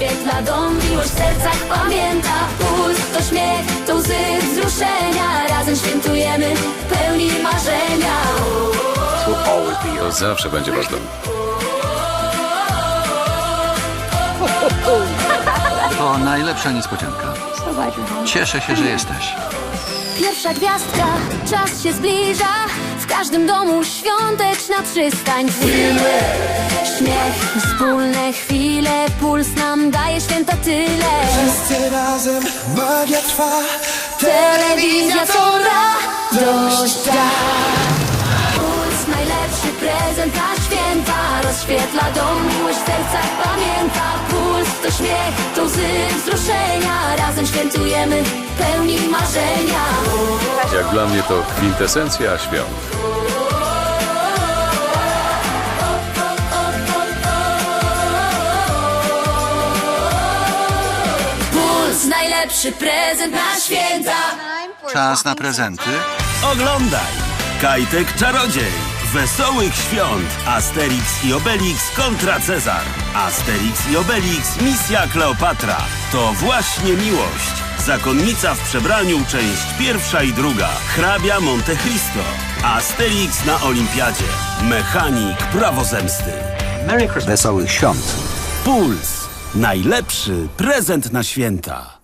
rozświetla dom, miłość w sercach pamięta. Puls to śmiech, to łzy wzruszenia. Razem świętujemy, pełni marzenia. To zawsze będzie wasz dom. To najlepsza niespodzianka. Cieszę się, że jesteś. Pierwsza gwiazdka, czas się zbliża. W każdym domu świąteczna przystań. Filmy, śmiech, wspólne chwile Puls nam daje święta tyle. Wszyscy razem, magia trwa Telewizja co radość da. Puls, najlepszy prezent na święta. Rozświetla dom, miłość w sercach pamięta. Puls to śmiech, to łzy wzruszenia. Razem świętujemy, pełni marzenia. Jak dla mnie to kwintesencja świąt. Najlepszy prezent na święta Czas na prezenty. Oglądaj! Kajtek Czarodziej. Wesołych świąt. Asterix i Obelix kontra Cezar. Asterix i Obelix Misja Kleopatra. To właśnie miłość. Zakonnica w przebraniu, część pierwsza i druga. Hrabia Monte Cristo. Asterix na Olimpiadzie. Mechanik prawozemsty. Wesołych świąt. Puls. Najlepszy prezent na święta.